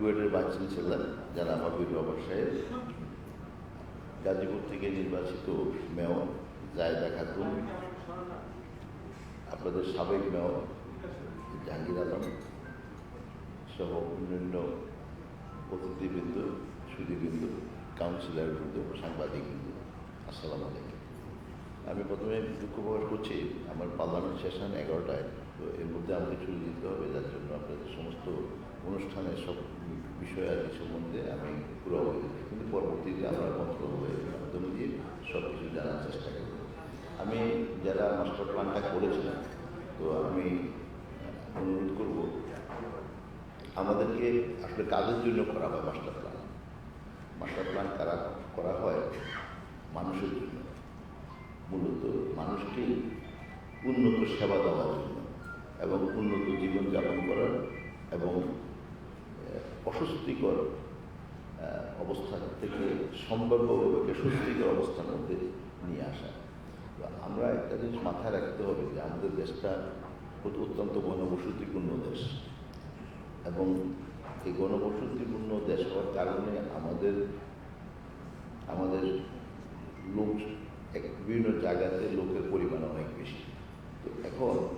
রুয়েটের vice chancellor যারা আমার মাহবুব রহমান সাহেব। গাজীপুর থেকে নির্বাচিত মেয়র জায়দা খাতুন। আপনাদের সাবেক মেয়র জাহাঙ্গীর আলম সহ অন্যান্য অতিথিবৃন্দ সুদীবৃন্দ কাউন্সিলরবৃন্দ সাংবাদিকবৃন্দ আসসালামু আলাইকুম। আমি প্রথমে দুঃখ প্রকাশ করছি, আমার পার্লামেন্ট সেশন এগারোটায়, তো এর মধ্যে আমাকে চলে দিতে হবে, যার জন্য আপনাদের সমস্ত অনুষ্ঠানের সব বিষয় আর সম্বন্ধে আমি পুরো অবগত কিন্তু পরবর্তীতে আমরা মন্ত্রণালয়ের মাধ্যম দিয়ে সব কিছু জানার চেষ্টা করব। আমি যারা মাস্টার প্ল্যানটা করেছিলাম তো আমি অনুরোধ করব, আমাদেরকে আসলে কাজের জন্য করা হয় মাস্টার প্ল্যান? মাস্টার প্ল্যান করা করা হয়? মানুষের জন্য। মূলত মানুষকে উন্নত সেবা দেওয়ার জন্য এবং উন্নত জীবনযাপন করার এবং অস্বস্তিকর আহ, অবস্থা থেকে সম্ভাব্যভাবে স্বস্তিকর অবস্থার মধ্যে নিয়ে আসা। আমরা একটা জিনিস মাথায় রাখতে হবে যে আমাদের দেশটা অত- অত্যন্ত গণবসতিপূর্ণ দেশ। এবং এই গণবসতিপূর্ণ দেশ হওয়ার কারণে আমাদের আমাদের লোক এক- বিভিন্ন জায়গাতে লোকের পরিমাণ অনেক বেশি। তো এখন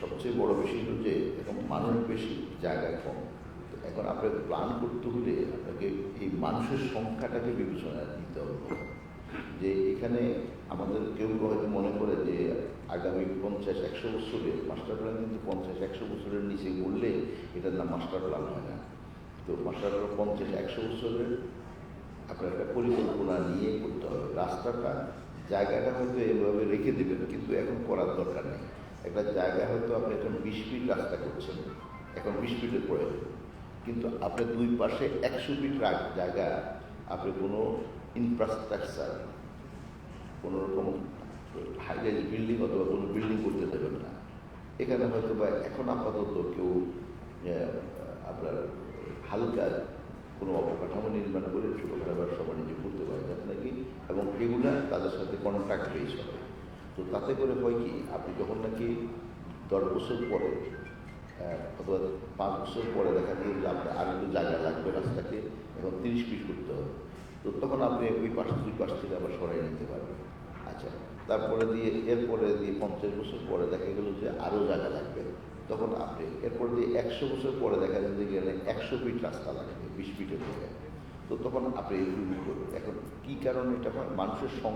সবচেয়ে বড় বিষয় হলো যে এখন মানুষ বেশি জায়গায় কম। এখন আপনাকে প্ল্যান করতে হলে আপনাকে এই মানুষের সংখ্যাটাকে বিবেচনায় নিতে হবে। যে এখানে আমাদের কেউ হয়তো মনে করে যে আগামী পঞ্চাশ একশো বছরে মাস্টার প্ল্যান কিন্তু পঞ্চাশ একশো বছরের নিচে বললে এটার নাম মাস্টার প্ল্যান হয় না। তো মাস্টার প্ল্যান পঞ্চাশ একশো বছরের আপনার একটা পরিকল্পনা নিয়ে করতে হবে। রাস্তাটা, জায়গাটা হয়তো এভাবে রেখে দেবেন, কিন্তু এখন করার দরকার নেই। একটা জায়গা হয়তো আপনি এখন বিশ ফিট রাস্তা করছেন, এখন বিশ ফিটে পড়ে কিন্তু আপনার দুই পাশে একশো ফিট জায়গা, আপনি কোনো ইনফ্রাস্ট্রাকচার কোনো রকম হাইরাইজ বিল্ডিং অথবা কোনো বিল্ডিং করতে দেবেন না। এখানে হয়তো বা এখন আপাতত কেউ আপনার হালকা কোনো অবকাঠামো নির্মাণ করে ছোটোখাটো সবাই নিজে করতে পারে যাতে নাকি এবং এগুলা তাদের সাথে কন্ট্যাক্ট বেস হবে। তো তাতে করে হয় কি, আপনি যখন নাকি দশ বছর পরে অথবা পাঁচ বছর পরে দেখা যায় যে আপনার আর একটু জায়গা লাগবে রাস্তাকে এবং তিরিশ ফিট করতে হবে। তো তখন আপনি ওই পাশ দুই পাশ থেকে আবার সরাই নিতে পারবেন। আচ্ছা তারপরে দিয়ে, এরপরে দিয়ে পঞ্চাশ বছর পরে দেখা গেল যে আরও জায়গা লাগবে। তখন আপনি এরপরে দিয়ে একশো বছর পরে দেখা যাবে যে গেলে একশো ফিট রাস্তা লাগবে, বিশ ফিটের থেকে তো তখন আপনি এগুলো করবেন এখন কী কারণে এটা মানুষের সং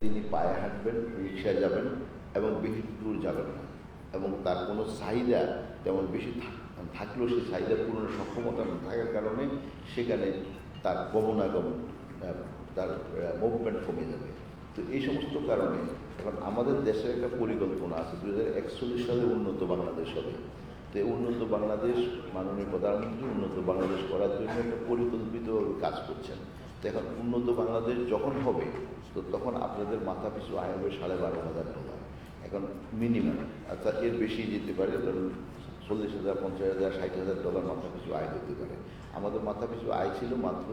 তিনি পায়ে হাঁটবেন রিক্সায় যাবেন এবং বেশি দূর যাবেন না এবং তার কোনো যেমন বেশি থাক- থাকলেও সে চাহিদা পূরণের সক্ষমতা না থাকার কারণে সেখানে তার গমনাগমন তার মুভমেন্ট কমে যাবে। তো এই সমস্ত কারণে এখন আমাদের দেশের একটা পরিকল্পনা আছে দু হাজার একচল্লিশ সালে উন্নত বাংলাদেশ হবে। তো উন্নত বাংলাদেশ মাননীয় প্রধানমন্ত্রী উন্নত বাংলাদেশ করার জন্য একটা পরিকল্পিতভাবে কাজ করছেন। তো এখন উন্নত বাংলাদেশ যখন হবে, তো তখন আপনাদের মাথা পিছু আয় হবে সাড়ে বারো হাজার ডলার। এখন মিনিমাম, অর্থাৎ এর বেশি যেতে পারে ধরুন চল্লিশ হাজার, পঞ্চাশ হাজার, ষাট হাজার ডলার মাথা পিছু আয় হতে পারে। আমাদের মাথা পিছু আয় ছিল মাত্র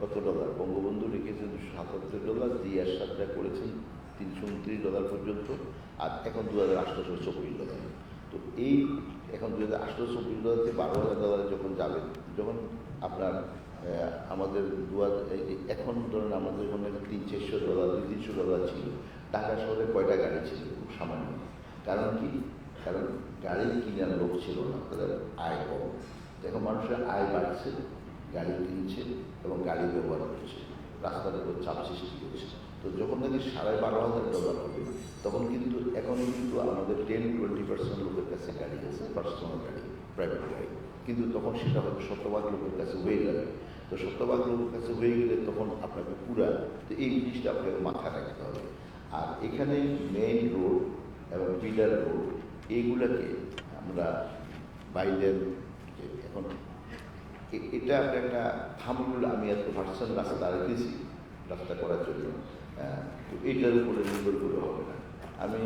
কত ডলার বঙ্গবন্ধু রেখেছেন দুশো সাতাত্তর ডলার জিয়ার সাতটা করেছেন তিনশো উনত্রিশ ডলার পর্যন্ত, আর এখন দু হাজার আটশোশো চব্বিশ ডলার তো এই এখন দু হাজার আটশো চব্বিশ ডলার থেকে বারো হাজার ডলারে যখন যাবেন, যখন আপনার আমাদের দু এখন ধরেন আমাদের ওখানে তিন চারশো ডলার দুই তিনশো ডলার ছিল। ঢাকা শহরে কয়টা গাড়ি ছিল? খুব সামান্য। কারণ কি? কারণ গাড়ি কিনার লোক ছিল না, তাদের আয় কম। এখন মানুষের আয় বাড়ছে, গাড়ি কিনছে এবং গাড়ি ব্যবহার করছে। রাস্তার উপর চাপ সৃষ্টি করছে। তো যখন নাকি সাড়ে বারো হাজার ডলার হবে, তখন কিন্তু এখন কিন্তু আমাদের টেন টোয়েন্টি পার্সেন্ট লোকের কাছে গাড়ি আছে পার্সোনাল গাড়ি প্রাইভেট গাড়ি। কিন্তু তখন সেটা হয়তো শতভাগ লোকের কাছে হয়ে যাবে তো শতভাগ লোকের কাছে হয়ে গেলে তখন আপনাকে পুরা, তো এই জিনিসটা আপনাকে মাথায় রাখতে হবে। আর এখানে মেইন রোড এবং ফিডার রোড এইগুলোকে আমরা বাইরের এখন এটা একটা একটা থামগুলো আমি এত ভার্সান রাস্তা রেখেছি রাস্তা করার জন্য। তো উপরে নির্ভর করে হবে না। আমি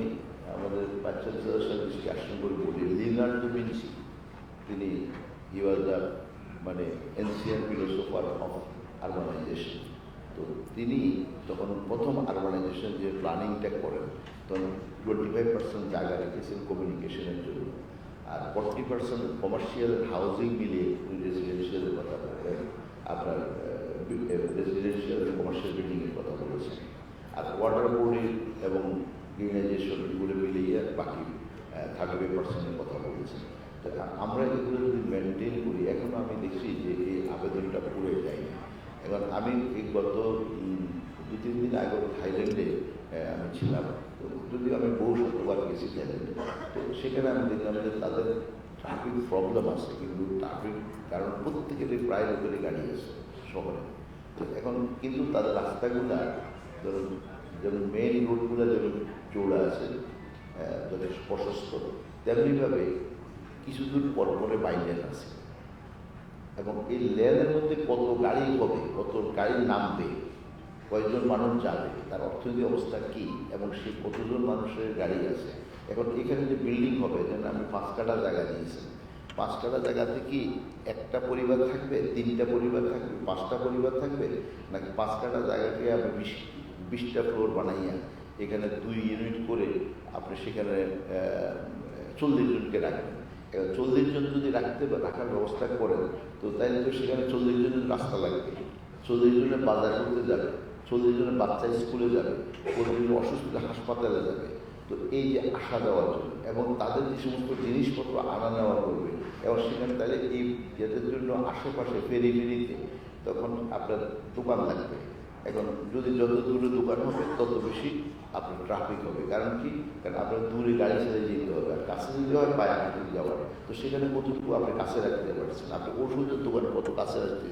আমাদের বাচ্চাদের সাথে ডিসকাশন করে বলি লিনার্ডো ভিঞ্চি তিনি হি ওয়াজ দ্য মানে এনসিয়ান ফিলোসফার অফ আরবানাইজেশন। তো তিনি যখন প্রথম আরবানাইজেশন যে প্ল্যানিংটা করেন, তখন টোয়েন্টি ফাইভ পার্সেন্ট জায়গা রেখেছেন কমিউনিকেশনের জন্য। আর ফর্টি পার্সেন্ট কমার্শিয়াল হাউজিং মিলিয়ে রেসিডেন্সিয়ালের কথা বলেন আপনার রেসিডেন্সিয়াল কমার্শিয়াল বিল্ডিংয়ের কথা বলেছেন। আর ওয়াটার বোর্ডের এবং গ্রিনাইজেশন এগুলো মিলিয়ে বাকি থার্টি ফাইভ পার্সেন্টের কথা বলেছেন। আমরা এগুলো যদি মেনটেন করি এখনও আমি দেখছি যে এই আবেদনটা পুরে যায়নি। এখন আমি গত দু, তিন দিন আগে থাইল্যান্ডে আমি ছিলাম। তো যদিও আমি বহু শতবার গেছি থাইল্যান্ডে, তো সেখানে আমি দেখলাম যে তাদের ট্রাফিক প্রবলেম আছে, কিন্তু ট্রাফিক কারণ প্রত্যেকেরই প্রায় লোকেরই গাড়ি আছে শহরে। তো এখন কিন্তু তাদের রাস্তাগুলা, ধরুন, যেমন মেইন রোডগুলো যেমন চৌড়া আছে যথেষ্ট প্রশস্ত, তেমনিভাবে কিছু দূর পর পরে বাইলেন আছে। এবং এই লেনের মধ্যে কত গাড়ি হবে, কত গাড়ি নামবে কয়জন মানুষ যাবে, তার অর্থনৈতিক অবস্থা কী, এবং সে কতজন মানুষের গাড়ি আছে। এখন এখানে যে বিল্ডিং হবে, যেন আমি পাঁচ কাটা জায়গা দিয়েছি। পাঁচ কাটা জায়গাতে কি একটা পরিবার থাকবে, তিনটা পরিবার থাকবে, পাঁচটা পরিবার থাকবে, নাকি পাঁচ কাটা জায়গাকে আমি বিশ, বিশটা ফ্লোর বানাইয়া এখানে দুই ইউনিট করে আপনি সেখানে চল্লিশ জনকে রাখবেন? চল্লিশ জন যদি রাখতে রাখার ব্যবস্থা করেন, তো তাইলে তো সেখানে চল্লিশ জনের রাস্তা লাগবে। চল্লিশ জনের বাজার করতে যাবে, চল্লিশ জনের বাচ্চা স্কুলে যাবে প্রতিদিন অসুস্থ হাসপাতালে যাবে। তো এই যে আসা যাওয়ার জন্য এবং তাদের যে সমস্ত জিনিসপত্র আনা নেওয়া করবে, এবং সেখানে তাহলে এই যাদের জন্য আশেপাশে ফেরি ফেরিতে তখন আপনার দোকান লাগবে। এখন যদি যত দূরে দোকান হবে, তত বেশি আপনার ট্রাফিক হবে। কারণ কি? কারণ আপনার দূরে গাড়ি ছেড়ে যেতে হবে, আর কাছে যেতে হয় পায়ে হাঁটতে যাওয়ার তো সেখানে কতটুকু আপনি কাছে রাখতে পারছেন? আপনি ওষুধের দোকান কত কাছে রাখতে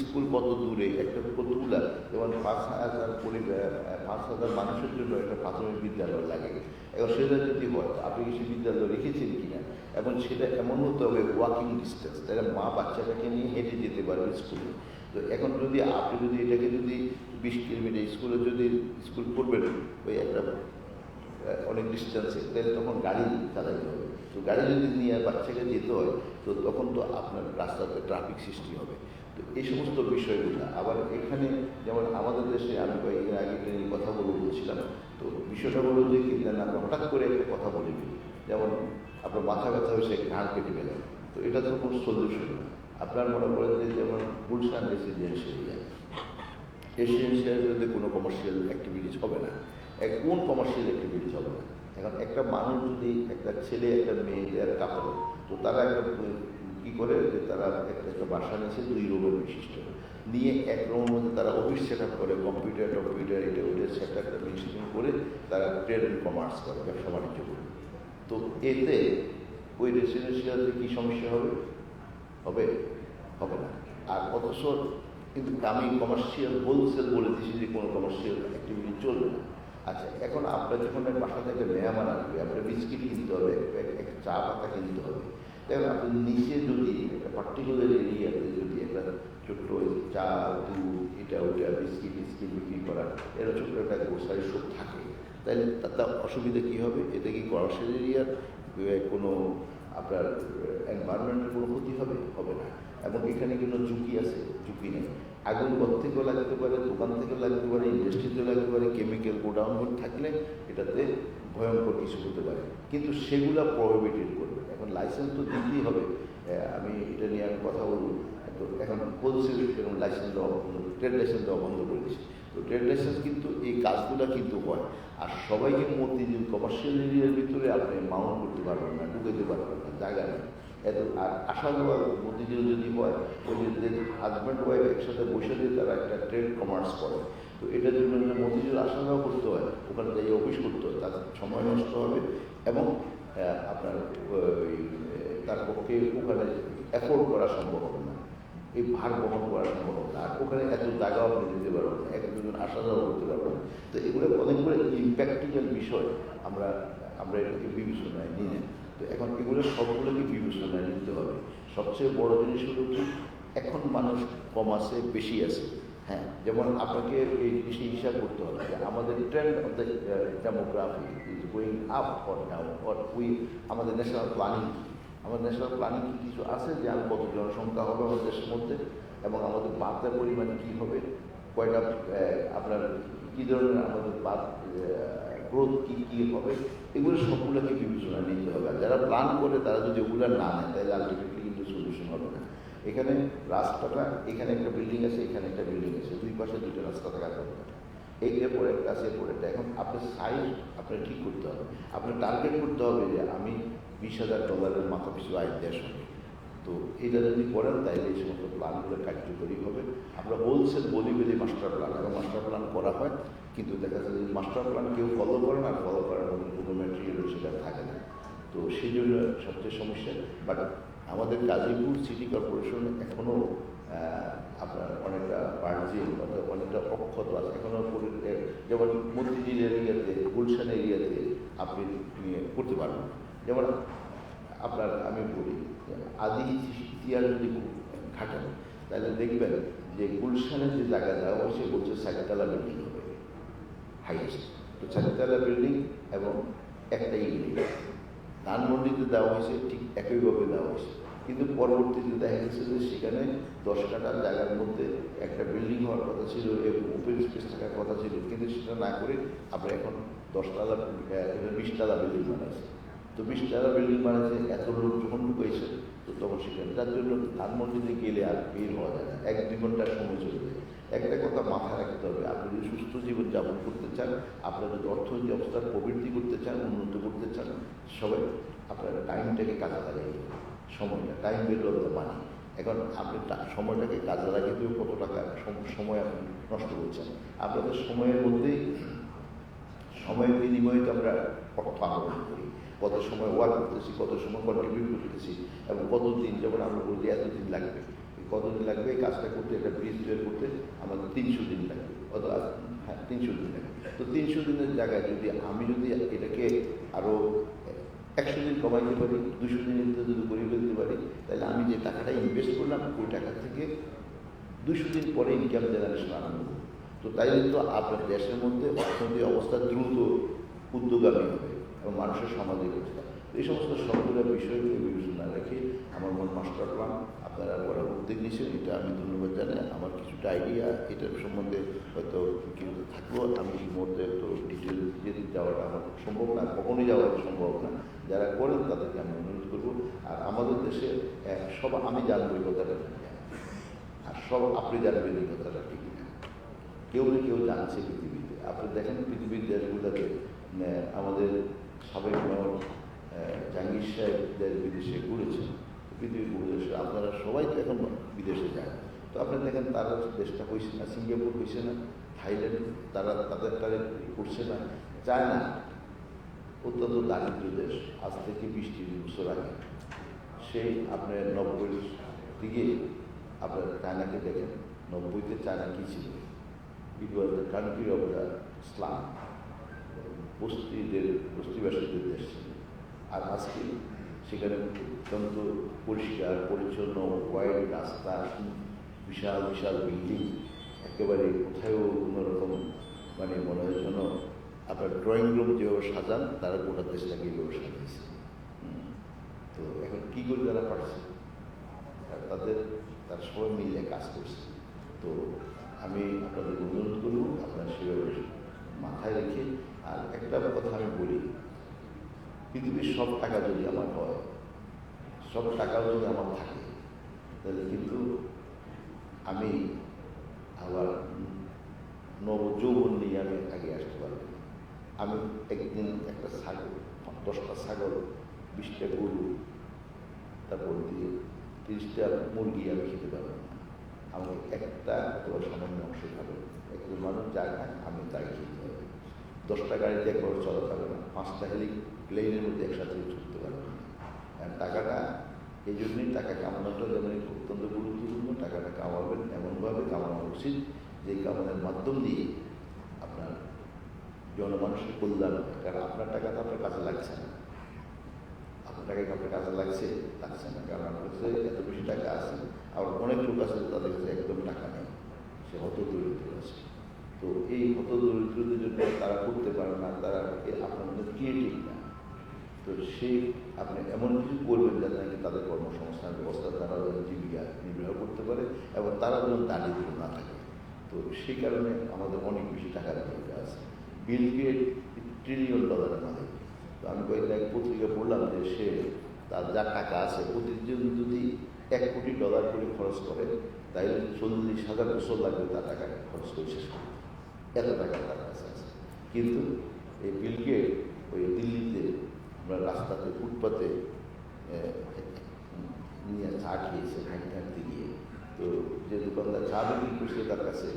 স্কুল কত দূরে? একটা কতগুলা যেমন পাঁচ হাজার পরিবার পাঁচ হাজার মানুষের জন্য একটা প্রাথমিক বিদ্যালয় লাগে। এবং সেটা যদি হয় আপনি কি সেই বিদ্যালয় রেখেছেন কিনা? এবং সেটা এমন হতে হবে ওয়াকিং ডিস্টেন্স তাহলে মা বাচ্চাটাকে নিয়ে হেঁটে যেতে পারবে স্কুলে। তো এখন যদি আপনি যদি এটাকে যদি বিশ কিলোমিটার স্কুলে যদি স্কুল করবেন, ওই একটা অনেক ডিস্টেন্সে তাহলে তখন গাড়ি চালাতে হবে। তো গাড়ি যদি নিয়ে বাচ্চাকে যেতে হয়, তো তখন তো আপনার রাস্তাতে ট্রাফিক সৃষ্টি হবে। তো এই সমস্ত বিষয়গুলো, আবার এখানে যেমন আমাদের দেশে আমি কয়েকদিন আগে নিয়ে কথা বলে বলছিলাম, তো বিষয়টা হলো যে কি না হঠাৎ করে একটা কথা বলে যেমন আপনার মাথা ব্যথা হয়েছে, ঘাড় কেটে গেলেন তো এটা তো কোনো সলিউশন না। আপনার মনে করেন যে যেমন গুলশান রেসিডেন্সিয়াল এরিয়া রেসিডেন্সিয়ালতে কোনো কমার্শিয়াল অ্যাক্টিভিটিস হবে না। এক কোন কমার্শিয়াল অ্যাক্টিভিটিস হবে না। এখন একটা মানুষ যদি একটা ছেলে, একটা মেয়ে আর কাপড় তো তারা একটা কী করে যে তারা একটা একটা বাসা নিয়েছে দুই রুমের বিশিষ্ট। নিয়ে এক রুমের মধ্যে তারা অফিস সেট আপ করে কম্পিউটার টম্পিউটার, এটা ওইটা সেট আপ মিক্সিং করে তারা ট্রেড অ্যান্ড কমার্স করে ব্যবসা বাণিজ্য করে। তো এতে ওই রেসিডেন্সিয়ালতে কী সমস্যা হবে? হবে? হবে না। আর অথচ কিন্তু আমি কমার্শিয়াল হোলসেল বলে দিচ্ছি যে কোনো কমার্শিয়াল অ্যাক্টিভিটি চলবে না। আচ্ছা এখন আপনার যখন বাসা থেকে মেহমান আসবে, আপনার বিস্কিট কিনতে হবে, এক- চা পাতা কিনতে হবে। দেখুন, আপনি নিচে যদি একটা পার্টিকুলার এরিয়াতে যদি একটা ছোট্ট চা, দুধ, এটা, ওইটা, বিস্কিট টিস্কিট বিক্রি করা, এরা ছোট্ট একটা গ্রোসারি শপ থাকে তাহলে তাতে অসুবিধা কী হবে? এতে কি কমার্শিয়াল এরিয়ার কোনো আপনার এনভায়রনমেন্টের কোনো ক্ষতি হবে? হবে না। এবং এখানে কোনো ঝুঁকি আছে, ঝুঁকি নেই। আগুন ঘর থেকেও লাগতে পারে দোকান থেকেও লাগতে পারে ইন্ডাস্ট্রিতেও লাগতে পারে কেমিক্যাল গোডাউন থাকলে এটাতে ভয়ঙ্কর কিছু হতে পারে। কিন্তু সেগুলা প্রহিবিটেড করবে। এখন লাইসেন্স তো দিতেই হবে। আমি এটা নিয়ে আমি কথা বলব এখন হোলসেল এরকম লাইসেন্স দেওয়া বন্ধ ট্রেড লাইসেন্স দেওয়া বন্ধ করে দিচ্ছে তো ট্রেড লাইসেন্স কিন্তু এই কাজগুলো কিন্তু হয়। আর সবাইকে মতিঝিল কমার্শিয়াল এরিয়ার ভিতরে আপনি মাউন্ট করতে পারবেন না, ঢুকাইতে পারবেন না, জায়গা নেই। এত, আর আসা যাওয়া মতিঝিল যদি হয়, ওই যে হাজব্যান্ড ওয়াইফ একসাথে বসে দিয়ে তারা একটা ট্রেড কমার্স করে। তো এটার জন্য যদি মতিঝিল আসা যাওয়া করতে হয়, ওখানে যাই অফিস করতে হয় তার সময় নষ্ট হবে এবং আপনার তার পক্ষে ওখানে অ্যাফোর্ড করা সম্ভব হবে না। এই ভার বহন করার না। আর ওখানে এত জায়গাও আপনি দিতে পারবেন না, এক দুজন আসা যাওয়া করতে পারবেন তো এগুলো অনেকগুলো ইম্প্যাক্টিক্যাল বিষয় আমরা আমরা এটাকে বিবেচনায় নিই না। তো এখন এগুলো সবগুলোকে বিবেচনায় নিতে হবে। সবচেয়ে বড় জিনিস হলো কি, এখন মানুষ কম আছে, বেশি আছে। হ্যাঁ যেমন আপনাকে এই জিনিসে হিসাব করতে হবে যে আমাদের trend of the demography is going up or down or we আমাদের ন্যাশনাল প্ল্যানিং আমাদের ন্যাশনাল প্ল্যানিং কি কিছু আছে? যে আর কত জনসংখ্যা হবে আমাদের দেশের মধ্যে এবং আমাদের বার্তার পরিমাণ কী হবে? কয়টা আপনার কী ধরনের আমাদের বাদ গ্রোথ কী কী হবে? এগুলো সবগুলোকে বিবেচনা নিতে হবে। যারা প্ল্যান করে, তারা যদি ওগুলো না নেয়, তাহলে আলটিমেটলি কিন্তু সলিউশন হবে না। এখানে রাস্তাটা, এখানে একটা বিল্ডিং আছে, এখানে একটা বিল্ডিং আছে। দুই পাশে দুটো রাস্তা থাকা দরকার এইটা পরে একটা আছে পরেটা এখন আপনার সাইজ আপনার ঠিক করতে হবে? আপনার টার্গেট করতে হবে যে আমি বিশ হাজার ডলারের মাথা পিছু আয় দেওয়ার সঙ্গে। তো এটা যদি করেন তাহলে এই সমস্ত প্ল্যানগুলো কার্যকরী হবে। আমরা হোলসেল বলি বলি মাস্টার প্ল্যান, এবং মাস্টার প্ল্যান করা হয়, কিন্তু দেখা যায় যে মাস্টার প্ল্যান কেউ ফলো করে না ফলো করার কোনো ম্যাটেরিয়াল সেটা থাকে না। তো সেই জন্য সবচেয়ে সমস্যা। বাট আমাদের গাজীপুর সিটি কর্পোরেশন এখনও আপনার অনেকটা অর্থাৎ অনেকটা অক্ষত আছে। এখনও যেমন মন্ত্রীজির এরিয়াতে, গুলশান এরিয়াতে আপনি করতে পারবেন। যেমন আপনার আমি বলি আদি ইতিহাস যদি ঘাটেন তাহলে দেখবেন যে গুলশানের যে জায়গা দেওয়া হয়েছে বলছে চারতলা বিল্ডিং হবে হাইয়েস্ট তো চারতলা বিল্ডিং এবং একটাই বিল্ডিং ধানমন্ডিতে দেওয়া হয়েছে ঠিক একইভাবে দেওয়া হয়েছে। কিন্তু পরবর্তীতে দেখা গেছে যে সেখানে দশ কাটার জায়গার মধ্যে একটা বিল্ডিং হওয়ার কথা ছিল এবং ওপেন স্পেস থাকার কথা ছিল। কিন্তু সেটা না করে আমরা এখন দশ দশতলা আহ, বিশতলা বিল্ডিং বানাইছি। তো বিশতলা বিল্ডিং বানাইছে এত লোক যখন ঢুকেছে তো তখন সেখানে যার জন্য ধানমন্ডিতে গেলে আর বের হওয়া যায় না। এক দুই ঘণ্টার সময় চলে যায়। একটা কথা মাথায় রাখতে হবে, আপনি যদি সুস্থ জীবন যাপন করতে চান, আপনার যদি অর্থনৈতিক অবস্থার প্রবৃদ্ধি করতে চান, উন্নত করতে চান, সবাই আপনার টাইমটাকে কাজে লাগাই সময়টা, টাইম বের করতে মানি। এখন আপনি সময়টাকে কাজে লাগাতেও কত টাকা সময় আপনি নষ্ট করছেন। আপনাদের সময়ের মধ্যেই, সময়ের বিনিময়ে তো আমরা অর্থ আহরণ করি। কত সময় ওয়ার্ক করতেছি, কত সময় কন্ট্রিবিউট করতেছি এবং কতদিন যেমন আমরা বলি এতদিন লাগবে। কতদিন লাগবে? এই কাজটা করতে, একটা ব্রিজ তৈরি করতে আমাদের তিনশো দিন লাগবে। অথবা হ্যাঁ তিনশো দিন লাগবে। তো তিনশো দিনের জায়গায় যদি আমি যদি এটাকে আরও একশো দিন কমাইতে পারি, দুশো দিনের ভিতরে যদি করে ফেলতে পারি, তাহলে আমি যে টাকাটা ইনভেস্ট করলাম, ওই টাকা থেকে দুশো দিন পরে ইনকাম জেনারেশন আরম্ভ তো তাই তো আপনার দেশের মধ্যে অর্থনৈতিক অবস্থা দ্রুত উদ্যোগামী হবে। এবং মানুষের সামাজিক অবস্থা। এই সমস্ত সবগুলো বিষয়কে বিবেচনা রেখে আমার মন মাস্টার প্ল্যান, আপনারা করার উদ্যোগ নিয়েছেন, এটা আমি ধন্যবাদ জানাই। আমার কিছুটা আইডিয়া এটার সম্বন্ধে হয়তো কিন্তু থাকলেও আমি এই মুহূর্তে তো ডিটেল যেদিন যাওয়াটা আমার সম্ভব না, কখনোই যাওয়া সম্ভব না। যারা করেন তাদেরকে আমি অনুরোধ করব। আর আমাদের দেশে সব, আমি জানব এই কথাটা। আর সব, আপনি জানবেন এই কথাটা ঠিক না কেউ না কেউ জানছে পৃথিবীতে। আপনি দেখেন পৃথিবীর দেশগুলোতে আমাদের সাবেক মেয়র জাহাঙ্গীর সাহেবদের বিদেশে ঘুরেছেন। পৃথিবীর বহু দেশে আপনারা সবাই তো এখন বিদেশে যায় তো আপনি দেখেন তারা দেশটা হয়েছে না, সিঙ্গাপুর হয়েছে না, থাইল্যান্ড তারা তাদের তাদের করছে না চায়না অত্যন্ত দারিদ্র দেশ, আজ থেকে বিশ ত্রিশ বছর আগে। সেই আপনার নব্বই দিকে আপনার চায়নাকে দেখেন, নব্বইতে চায়না কী ছিল? It was the country of the slum বস্তিদের, বস্তিবাসীদের দেশ। আর আজকে সেখানে অত্যন্ত পরিষ্কার, পরিচ্ছন্ন, ওয়াইড রাস্তা, বিশাল বিশাল বিল্ডিং, একেবারে কোথায়ও কোনো রকম মানে মনে হয় যেন আপনার ড্রয়িং রুম যেভাবে সাজান, তারা গোটা দেশটাকে এইভাবে সাজিয়েছে। তো এখন কী করে তারা পারছে? তাদের, তারা সবাই মিলে কাজ করছে। তো আমি আপনাদের অনুরোধ করব, আপনারা সেভাবে মাথায় রেখে আর একটা কথা আমি বলি, পৃথিবীর সব টাকা যদি আমার হয়, সব টাকাও যদি আমার থাকে, তাহলে কিন্তু আমি আবার নব যৌবন নিয়ে আমি আগে আসতে পারব। আমি একদিন একটা ছাগল, দশটা ছাগল, বিশটা গরু, তারপর দিয়ে তিরিশটা মুরগি আমি খেতে পারব। না আমাকে একটা সামান্য অংশ খাবে। একজন মানুষ যা খায়, আমি তাই খেতে দশটা গাড়িতে একবার চলা যাবে না। পাঁচটা প্লেনের মধ্যে একসাথে ছুটতে পারবে। আর টাকাটা এই জন্যই টাকা কামানোটা যেমন অত্যন্ত গুরুত্বপূর্ণ, টাকাটা কামাবেন এমনভাবে কামানো উচিত, যে কামানোর মাধ্যম দিয়ে আপনার জনমানুষের কল্যাণ। কারণ আপনার টাকা তো আপনার কাজে লাগছে না। আপনার টাকা কি আপনার কাজে লাগছে? লাগছে না। কারণ আপনার কাছে এত বেশি টাকা আছে, আবার অনেক লোক আছে তাদের কাছে একদম টাকা নেই। সে হত দরিদ্র আছে তো এই হত দরিদ্রদের জন্য তারা করতে পারে না, তারা আপনার মধ্যে ক্রিয়েটিভ না। তো সেই আপনি এমন কিছু করবেন যাতে নাকি তাদের কর্মসংস্থান ব্যবস্থা তারা জীবিকা নির্বাহ করতে পারে এবং তারা যেন দারিদ্র না থাকে। তো সেই কারণে আমাদের অনেক বেশি টাকার দরকার আছে। বিল গেট ট্রিলিয়ন ডলারের মালিক। তো আমি কয়েকদিন এক পত্রিকা পড়লাম যে সে তার যা টাকা আছে প্রতিদিন যদি এক কোটি ডলার করে খরচ করে তাইলে চল্লিশ হাজার বছর লাগবে তার টাকা খরচ করে শেষ করতে। এত টাকা তার কাছে আছে কিন্তু এই বিল গেট ওই দিল্লিতে আমরা রাস্তাতে ফুটপাতে নিয়ে চা খেয়েছে হাঁটতে হাঁটতে গিয়ে তো যে দোকানদার চা বিক্রি করছে তার কাছে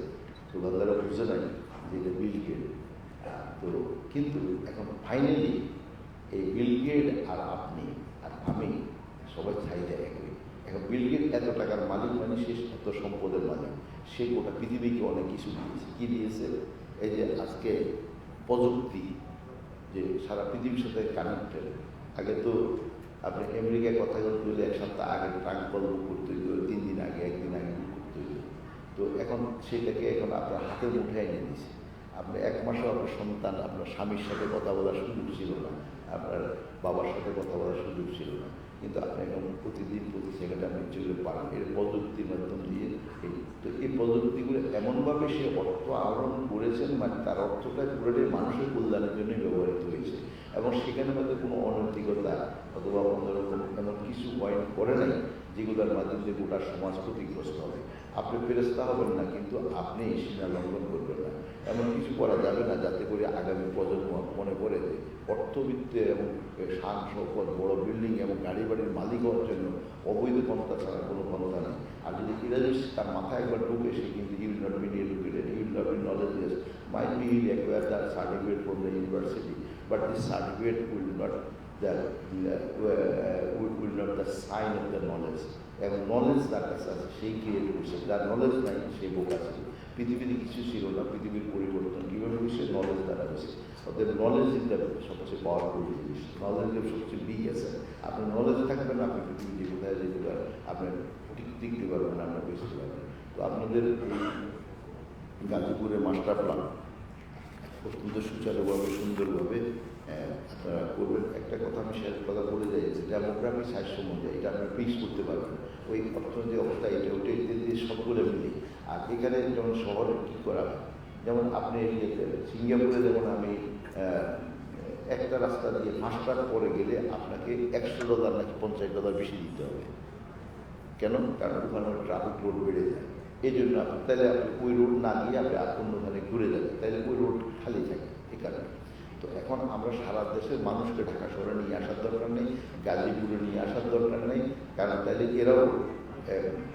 দোকানদাররা বুঝে নাই যে এটা বিল গেট। আহ, তো কিন্তু এখন ফাইনালি এই বিল গেট আর আপনি আর আমি সবাই চাহিদা একই। এখন বিল গেট এত টাকার মালিক মানে সে এত সম্পদের মালিক। সে গোটা পৃথিবীকে অনেক কিছু দিয়েছে। কি দিয়েছে? এই যে আজকে প্রযুক্তি, যে সারা পৃথিবীর সাথে কানেক্টেড আগে তো আপনি আমেরিকায় কথা বলতে এক সপ্তাহ আগে ট্রাঙ্ক কল বুক করতে হইতো, তিন দিন আগে, একদিন আগে বুক করতে হইতো। তো এখন সেটাকে এখন আপনার হাতে মুঠে এনে দিছে আপনি এক মাসও আপনার সন্তান, আপনার স্বামীর সাথে কথা বলার সুযোগ ছিল না, আপনার বাবার সাথে কথা বলার সুযোগ ছিল না। কিন্তু আপনি এখন প্রতিদিন প্রতি সেকেন্ডে আপনি চলে পারেন এর প্রযুক্তির মাধ্যম দিয়ে এই তো এই প্রযুক্তিগুলো এমনভাবে সে অর্থ আহরণ করেছেন মানে তার অর্থটা পুরোটাই মানুষের কল্যাণের জন্যই ব্যবহৃত হয়েছে। এবং সেখানে মধ্যে কোনো অনৈতিকতা অথবা অন্যরকম এমন কিছু পয়েন্ট করে নাই, যেগুলোর মাধ্যমে গোটা সমাজ ক্ষতিগ্রস্ত হবে। আপনি ফেরস্তা হবেন না, কিন্তু আপনি সীমা লঙ্ঘন করবেন না। এমন কিছু করা যাবে না, যাতে করে আগামী প্রজন্ম মনে করে যে অর্থবিত্তে এবং শান সম্পদ বড় বিল্ডিং এবং গাড়ি বাড়ির মালিক হওয়ার জন্য অবৈধ পন্থা ছাড়া কোনো পন্থা নেই। আর যদি যদি তার মাথায় একবার ঢুকে, সে কিন্তু you'll not been educated you'll not been knowledges might be he'll acquire the certificate from the university but this certificate will not the will not the sign of the knowledge এবং নলেজ তার কাছে আছে সেই create করছে যার knowledge নাই সেই বোকা আছে পৃথিবীতে কিছু ছিল না, পৃথিবীর পরিবর্তন কীভাবে হয়েছে? নলেজ দ্বারা হয়েছে। অর্থাৎ নলেজ ইজ সবচেয়ে পাওয়ারফুল জিনিস। নলেজের সবচেয়ে বিগ আছে। আপনার নলেজ থাকবে না, আপনি পৃথিবীতে কোথায় যেতে পারেন আপনি ঠিক দেখতে পারবেন আপনার বুঝতে পারবেন তো আপনাদের গাজীপুরে মাস্টার প্ল্যান অত্যন্ত সুচারুভাবে, সুন্দরভাবে আপনারা করবেন। একটা কথা আমি শেষ কথা বলে যাই, যে ডেমোগ্রাফি সাইজ সম্বন্ধে, এটা আপনারা ফিক্স করতে পারবেন। ওই অর্থনৈতিক অবস্থা এটা ওটা দিয়ে সবগুলো মিলে, আর এখানে যেমন শহরে কী করা হয়? যেমন আপনি সিঙ্গাপুরে যেমন আমি একটা রাস্তা দিয়ে পাঁচটার পরে গেলে আপনাকে একশো ডলার নাকি পঞ্চাশ ডলার বেশি দিতে হবে। কেন? কারণ ওখানে ট্রাফিক রোড বেড়ে যায়। এই জন্য তাহলে আপনি ওই রোড না গিয়ে আপনি অন্যখানে ঘুরে যাবেন, তাহলে ওই রোড খালি থাকে এই কারণে। তো এখন আমরা সারা দেশের মানুষকে ঢাকা শহরে নিয়ে আসার দরকার নেই গাজীপুরে নিয়ে আসার দরকার নেই কারণ তাহলে এরাও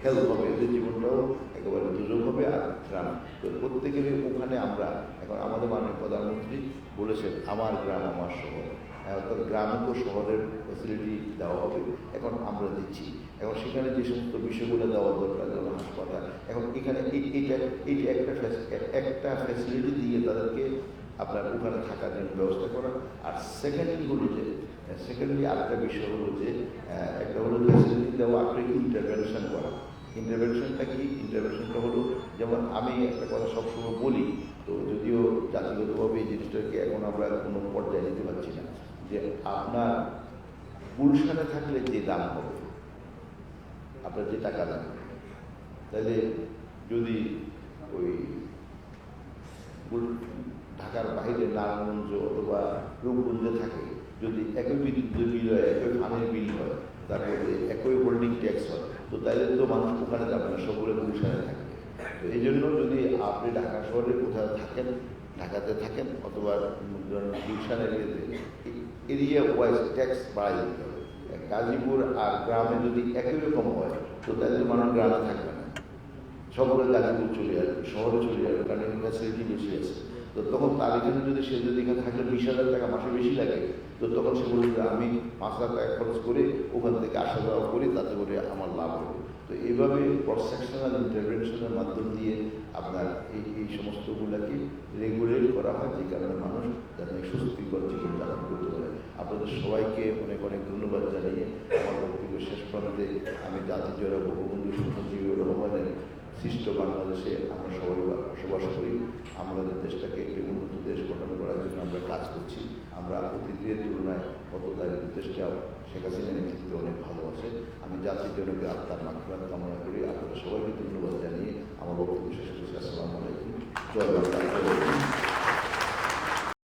হেল্প হবে এদের জীবনটাও একেবারে দুযোগ হবে আর গ্রাম তো প্রত্যেকেরই ওখানে আমরা এখন আমাদের মাননীয় প্রধানমন্ত্রী বলেছেন আমার গ্রাম আমার শহর। আহ, তো শহরের ফেসিলিটি দেওয়া হবে এখন আমরা দিচ্ছি। এখন সেখানে যে সমস্ত বিষয়গুলো দেওয়া দরকার যেমন হাসপাতাল এখন এখানে এই- এইটা এইটা একটা একটা ফ্যাসিলিটি দিয়ে তাদেরকে আপনার ওখানে থাকার জন্য ব্যবস্থা করা আর সেকেন্ডলি হলো যে সেকেন্ডলি আরেকটা বিষয় হলো যে একটা হলো ফ্যাসিলিটি দেওয়া আপনি ইন্টারভেনশন করা ইন্টারভেনশনটা কি? ইন্টারভেনশনটা হলো, যেমন আমি একটা কথা সবসময় বলি, তো যদিও জাতিগতভাবে এই জিনিসটাকে এখন আমরা কোনো পর্যায়ে নিতে পারছি না, যে আপনার গুলশানে থাকলে যে দাম হবে, আপনার যে টাকা লাগবে তাহলে যদি ওই ঢাকার বাইরে নারায়ণগঞ্জ অথবা রূপগঞ্জে থাকে, যদি একই বিদ্যুৎ বিল হয়, একই পানির বিল হয়, তারপরে একই হোল্ডিং ট্যাক্স হয়, তো তাইলে তো মানুষ ওখানে যাবে না সকলে গুলশানে থাকবে তো এই জন্য যদি আপনি ঢাকা শহরে কোথাও থাকেন, ঢাকাতে থাকেন, অথবা গুলশান এরিয়াতে, এরিয়া ওয়াইজ ট্যাক্স বাড়াই দিতে হবে। গাজীপুর আর গ্রামে যদি একই রকম হয়, তো তাহলে মানুষ গ্রামে থাকবে না। সকলে গাজীপুর চলে আসবে শহরে চলে যাবে, কারণ ফ্যাসিলিটি বেশি আছে। তো তখন তার এখানে যদি সে যদি এখানে থাকলে বিশ হাজার টাকা মাসে বেশি লাগে, তো তখন সে বলবে যে আমি পাঁচ হাজার টাকা খরচ করে ওখান থেকে আসা যাওয়া করি তাতে করে আমার লাভ হবে। তো এইভাবে ক্রস সেকশনাল ইন্টারভেনশনের মাধ্যম দিয়ে আপনার এই এই সমস্তগুলোকে রেগুলেট করা হয়, যে কারণে মানুষ যাতে সুস্থিকর জীবনযাপন করতে পারে। আপনাদের সবাইকে অনেক অনেক ধন্যবাদ জানিয়ে আমার বক্তব্য শেষ প্রান্তে আমি জাতির জোড়া বঙ্গবন্ধু মুজিবুর রহমানের সৃষ্ট বাংলাদেশে আমরা সবাই বসবাস করি। আমাদের দেশটাকে একটি উন্নত দেশ গঠন করার জন্য আমরা কাজ করছি। আমরা অতীতের তুলনায় গতকাল দেশটা শেখ হাসিনা নেতৃত্বে অনেক ভালো আছে। আমি জাতির জন্য আত্মার মাধ্যমে কামনা করি। আপনারা সবাইকে ধন্যবাদ জানিয়ে আমার বক্তব্য শেষ করছি। আসসালামু আলাইকুম। জয় বাংলা।